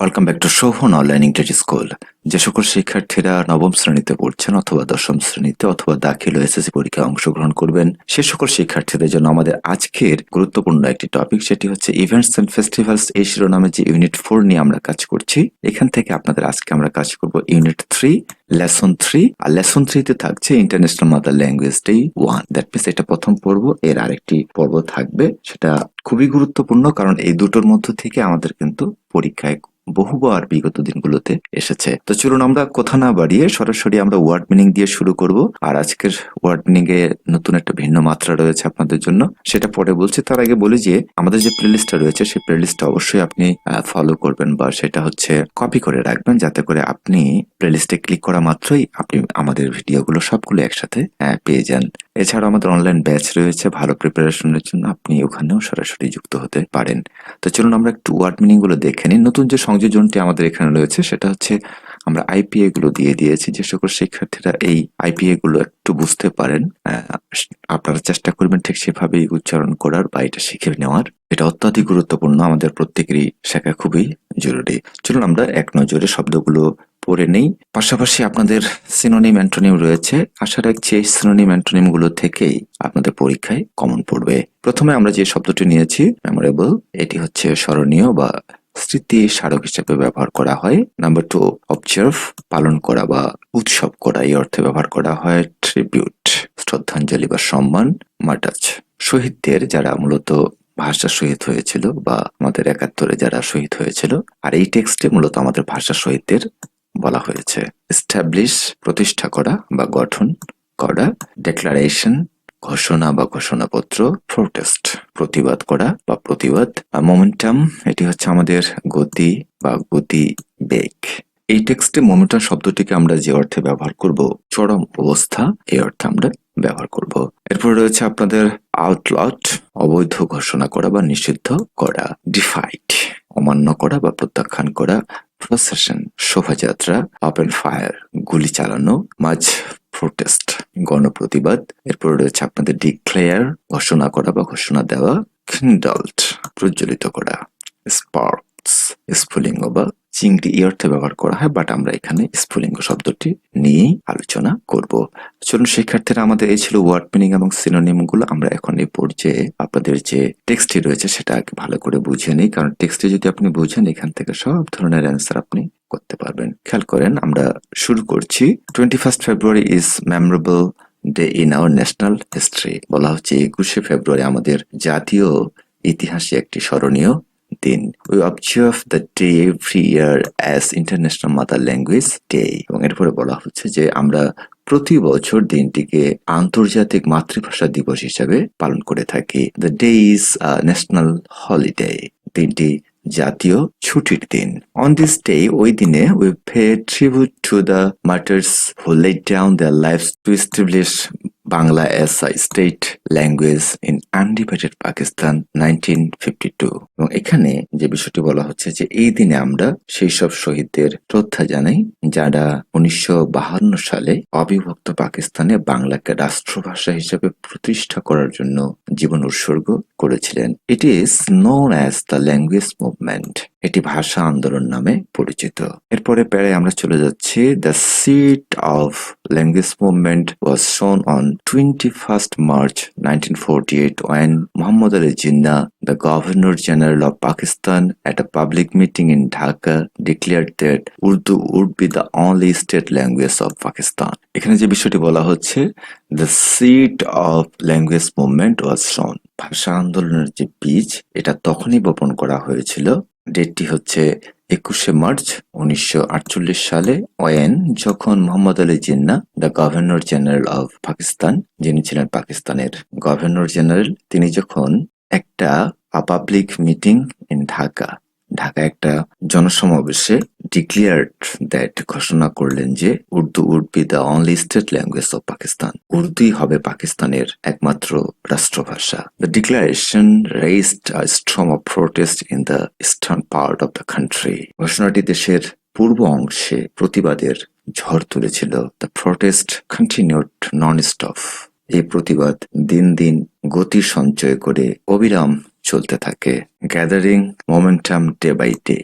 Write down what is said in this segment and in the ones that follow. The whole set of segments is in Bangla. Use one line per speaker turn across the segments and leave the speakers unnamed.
Welcome back to Shovon online ইংরেজি স্কুল যে সকল শিক্ষার্থীরা নবম শ্রেণীতে পড়ছেন অথবা দশম শ্রেণীতে অথবা দাখিল ও এসএসসি পরীক্ষায় অংশগ্রহণ করবেন, সে সকল শিক্ষার্থীদের জন্য আমাদের আজকের গুরুত্বপূর্ণ একটি টপিক সেটি হচ্ছে ইভেন্টস এন্ড ফেস্টিভ্যালস এই শিরোনামে যে ইউনিট ফোর নিয়ে আমরা কাজ করছি, এখান থেকে আপনাদের আজকে আমরা কাজ করব ইউনিট থ্রি লেসন থ্রি আর লেসন থ্রিতে থাকছে international mother language day one that means এটা প্রথম পর্ব, এর আরেকটি পর্ব থাকবে, সেটা খুবই গুরুত্বপূর্ণ, কারণ এই দুটোর মধ্য থেকে আমাদের কিন্তু পরীক্ষায় বহুবার বিগত দিনগুলোতে এসেছে। তো চলুন আমরা কথা না বাড়িয়ে সরাসরি আমরা ওয়ার্ড মিনিং দিয়ে শুরু করব। আর আজকের ওয়ার্ড মিনিং এ নতুন একটা ভিন্ন মাত্রা রয়েছে আপনাদের জন্য। সেটা পরে বলছি। তার আগে বলি যে, আমাদের যে প্লেলিস্টটা রয়েছে, সেই প্লেলিস্টটা অবশ্যই আপনি ফলো করবেন বা সেটা হচ্ছে কপি করে রাখবেন। যাতে করে আপনি প্লেলিস্টে ক্লিক করা মাত্রই আপনি আমাদের ভিডিওগুলো সবগুলো একসাথে পেয়ে যান। এছাড়া আমাদের অনলাইন ব্যাচ রয়েছে, ভালো প্রিপারেশনের জন্য আপনি ওখানেও সরাসরি যুক্ত হতে পারেন। তো চলুন আমরা একটু ওয়ার্ড মিনিংগুলো দেখে নিই। নতুন যে সংযোজনটি আমাদের এখানে রয়েছে, সেটা হচ্ছে আমরা আইপিএ গুলো দিয়ে দিয়েছি। যে সকল শিক্ষার্থীরা এই আইপিএ গুলো একটু বুঝতে পারেন আপনারা চেষ্টা করবেন ঠিক সেভাবেই উচ্চারণ করার বা এটা শিখে নেওয়ার। এটা অত্যাধিক গুরুত্বপূর্ণ, আমাদের প্রত্যেকেরই শেখা খুবই জরুরি। চলুন আমরা এক নজরে শব্দগুলো পড়ে নেই। পাশাপাশি আপনাদের সিনোনিম অ্যান্টোনিম রয়েছে। আশা রাখছি এই সিনোনিম অ্যান্টোনিমগুলো থেকেই আপনাদের পরীক্ষায় কমন পড়বে। প্রথমে আমরা যে শব্দটি নিয়েছি মেমোরেবল এটি হচ্ছে স্মরণীয় বা স্মৃতি স্মারক হিসেবে ব্যবহার করা হয়। নাম্বার টু অবজার্ভ পালন করা বা উৎসব করা, এই অর্থে ব্যবহার করা হয়। ট্রিবিউট শ্রদ্ধাঞ্জলি বা সম্মান মাটাচ শহীদদের যারা মূলত ভাষা শহীদ হয়েছিল বা আমাদের একাত্তরে যারা শহীদ হয়েছিল। আর এই টেক্সটে মূলত আমাদের ভাষা শহীদদের বলা হয়েছে। এস্টাবলিশ প্রতিষ্ঠা করা বা গঠন করা ডেক্লারেশন ঘোষণা বা ঘোষণাপত্র প্রোটেস্ট প্রতিবাদ করা বা প্রতিবাদ মোমেন্টাম এটি হচ্ছে আমাদের গতি বা গতি বেগ। এই টেক্সটে মোমেন্টাম শব্দটিকে আমরা যে অর্থে ব্যবহার করব, চরম অবস্থা, এই অর্থে আমরা ব্যবহার করব। এরপর রয়েছে আপনাদের আউটলট অবৈধ ঘোষণা করা বা নিষিদ্ধ করা ডিফাইট অমান্য করা বা প্রত্যাখ্যান করা প্রসেশন, শোভাযাত্রা ওপেন ফায়ার গুলি চালানো, মাঝ প্রোটেস্ট গণপ্রতিবাদ, এরপর রয়েছে আপনাদের ডিক্লেয়ার ঘোষণা করা বা ঘোষণা দেওয়া খিন্ডাল্ট প্রজ্বলিত করা স্পার্কস স্ফুলিঙ্গ বা চিংড়ি এই ব্যবহার করা হয় বাট আমরা এখানে স্ফুলিঙ্গ শব্দটি নিয়েই আলোচনা করব। চলুন শিক্ষার্থীরা, আমাদের এই ছিল ওয়ার্ড মিনিং এবং সিনোনিমগুলো। আমরা এখন এই পর্যায়ে আপনাদের যে টেক্সটটি রয়েছে সেটা ভালো করে বুঝে নিই, কারণ টেক্সটে যদি আপনি বুঝেন, এখান থেকে সব ধরনের অ্যান্সার আপনি করতে পারবেন। খেয়াল করেন, আমরা শুরু করছি। Twenty first February is memorable day in our national history বলা হচ্ছে একুশে ফেব্রুয়ারি আমাদের জাতীয় ইতিহাসে একটি স্মরণীয় দিন। We observe the day every year as international mother language day এবং এরপরে বলা হচ্ছে যে আমরা প্রতি বছর দিনটিকে আন্তর্জাতিক মাতৃভাষা দিবস হিসেবে পালন করে থাকি। The day is national holiday দিনটি জাতীয় ছুটির দিন। অন দিস ডে ওই দিনে we pay tribute to the martyrs who laid down their life to establish a state language in undivided Pakistan nineteen fifty two এবং এখানে যে বিষয়টি বলা হচ্ছে যে এই দিনে আমরা সেই সব শহীদদের শ্রদ্ধা জানাই, যারা উনিশশো সালে অবিভক্ত পাকিস্তানে বাংলাকে রাষ্ট্রভাষা হিসেবে প্রতিষ্ঠা করার জন্য জীবন উৎসর্গ করেছিলেন। It is known as the language movement এটি ভাষা আন্দোলন নামে পরিচিত। এরপরে প্যারে আমরা চলে যাচ্ছি। The seed of language movement was sown on twenty first March nineteen forty eight when Muhammad Ali Jinnah, the governor general of Pakistan at a public meeting in Dhaka declared that Urdu would be the only state language of Pakistan. এখানে যে বিষয়টি বলা হচ্ছে, the seed of language movement was sown. ভাষা আন্দোলনের যে বীজ এটা তখনই বপন করা হয়েছিল ডেটটি হচ্ছে একুশে মার্চ উনিশশো আটচল্লিশ সালে ওয়েন যখন Muhammad Ali Jinnah, the governor general of Pakistan, যিনি ছিলেন পাকিস্তানের গভর্নর জেনারেল, তিনি যখন একটা public meeting in Dhaka Dhaka একটা জনসমাবেশে ডিক্লিয়ার্ড দ্যাট ঘোষণা করলেন যে Urdu would be the only state language of Pakistan উর্দুই হবে পাকিস্তানের একমাত্র রাষ্ট্রভাষা। The declaration raised a strong of protest in the eastern part of the country ঘোষণাটি দেশের পূর্ব অংশে প্রতিবাদের ঝড় তুলেছিল। The protest continued non stop এই প্রতিবাদ দিন দিন গতি সঞ্চয় করে অবিরাম চলতে থাকে। Gathering momentum day by day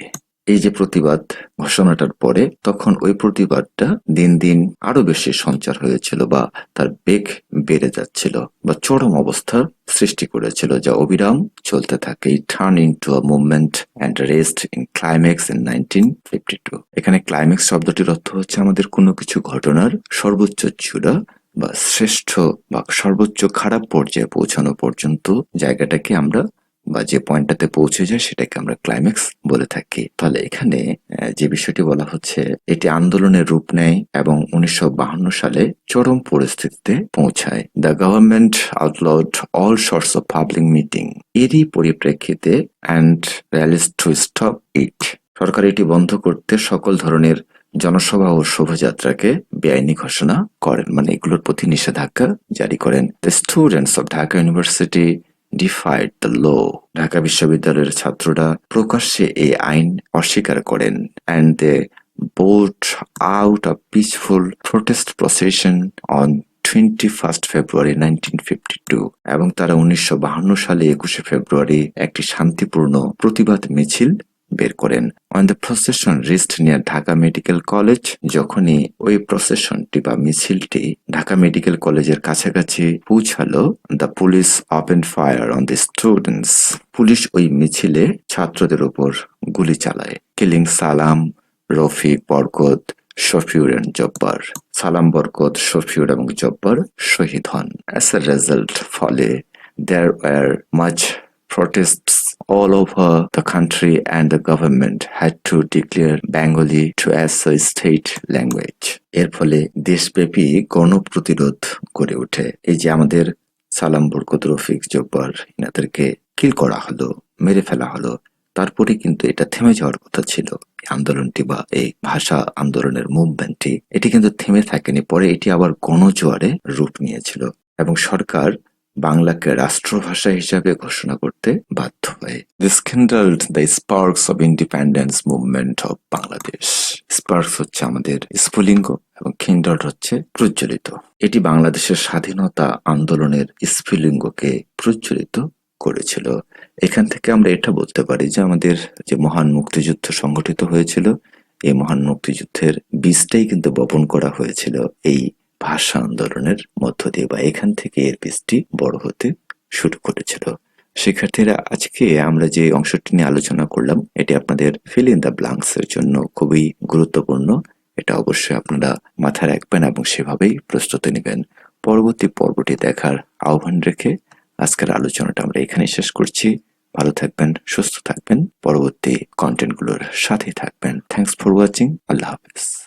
এই যে প্রতিবাদ ঘোষণাটার পরে তখন ওই প্রতিবাদটা দিন দিন আরও বেশি সঞ্চার হয়েছিল বা তার বেগ বেড়ে যাচ্ছিল বা চরম অবস্থার সৃষ্টি করেছিল যা অবিরাম চলতে থাকে। Turn into a movement and rest in climax in nineteen fifty two এখানে ক্লাইম্যাক্স শব্দটির অর্থ হচ্ছে আমাদের কোনো কিছু ঘটনার সর্বোচ্চ চূড়া বা শ্রেষ্ঠ বা সর্বোচ্চ খারাপ পর্যায়ে পৌঁছানো পর্যন্ত জায়গাটাকে আমরা বা যে পয়েন্টটাতে পৌঁছে যায় সেটাকে আমরা ক্লাইম্যাক্স বলে থাকি। তাহলে এখানে যে বিষয়টি বলা হচ্ছে, এটি আন্দোলনের রূপ নেয় এবং উনিশশো সালে চরম পরিস্থিতিতে পৌঁছায়। The government outlawed all sorts of public meeting এরই পরিপ্রেক্ষিতে and rallies to stop it সরকার এটি বন্ধ করতে সকল ধরনের জনসভা ও শোভাযাত্রাকে বেআইনি ঘোষণা করেন। মানে এগুলোর প্রতি নিষেধাজ্ঞা জারি করেন। The students of Dhaka university defied the law Dhaka বিশ্ববিদ্যালয়ের ছাত্ররা প্রকাশ্যে এই আইন অস্বীকার করেন and they brought out of peaceful protest procession on twenty first February nineteen fifty two এবং তারা উনিশশো বাহান্ন সালে একুশে ফেব্রুয়ারি একটি শান্তিপূর্ণ প্রতিবাদ মিছিল বের করেন। On the procession reached near Dhaka medical college যখনই ওই প্রসেশনটি বা মিছিলটি ঢাকা মেডিকেল কলেজের কাছাকাছি পৌঁছালো the police open fire on the students police ওই মিছিলে ছাত্রদের উপর গুলি চালায়। কিলিং সালাম রফিক বরকত শফিউর এন্ড জব্বার সালাম বরকত শফিউর এবং জব্বার শহীদ হন। অ্যাজ এ রেজাল্ট ফলে there were much protests all over the country and the government had to declare Bengali to as a state language. এর ফলে দেশব্যাপী গণপ্রতিরোধ গড়ে ওঠে। এই যে আমাদের সালাম বরকত রফিক জব্বার এনাদেরকে কিল করা হলো, মেরে ফেলা হলো তারপরে কিন্তু এটা থেমে যাওয়ার কথা ছিল। আন্দোলনটি বা এই ভাষা আন্দোলনের মুভমেন্টটি এটি কিন্তু থেমে থাকেনি, পরে এটি আবার গণজোয়ারে রূপ নিয়েছিল। এবং সরকার বাংলাকে রাষ্ট্রভাষা হিসাবে ঘোষণা করতে বাধ্য হয়। This kindled the sparks of independence movement of Bangladesh sparks হচ্ছে আমাদের স্ফুলিঙ্গ এবং কিন্ডালড হচ্ছে প্রজ্বলিত। এটি বাংলাদেশের স্বাধীনতা আন্দোলনের স্ফুলিঙ্গকে প্রজ্বলিত করেছিল। এখান থেকে আমরা এটা বলতে পারি যে আমাদের যে মহান মুক্তিযুদ্ধ সংগঠিত হয়েছিল, এই মহান মুক্তিযুদ্ধের বীজটাই কিন্তু বপন করা হয়েছিল এই ভাষা আন্দোলনের মধ্য দিয়ে বা এখান থেকে এর বীজটি বড় হতে শুরু করেছিল। শিক্ষার্থীরা, আজকে আমরা যে অংশটি নিয়ে আলোচনা করলাম, এটি আপনাদের ফিল ইন দ্য ব্লাঙ্কস এর জন্য খুবই গুরুত্বপূর্ণ। এটা অবশ্যই আপনারা মাথায় রাখবেন এবং সেভাবেই প্রস্তুতি নেবেন। পরবর্তী পর্বটি দেখার আহ্বান রেখে আজকের আলোচনাটা আমরা এখানে শেষ করছি। ভালো থাকবেন, সুস্থ থাকবেন, পরবর্তী কন্টেন্টগুলোর সাথে থাকবেন। থ্যাংকস ফর ওয়াচিং আল্লাহ হাফেজ।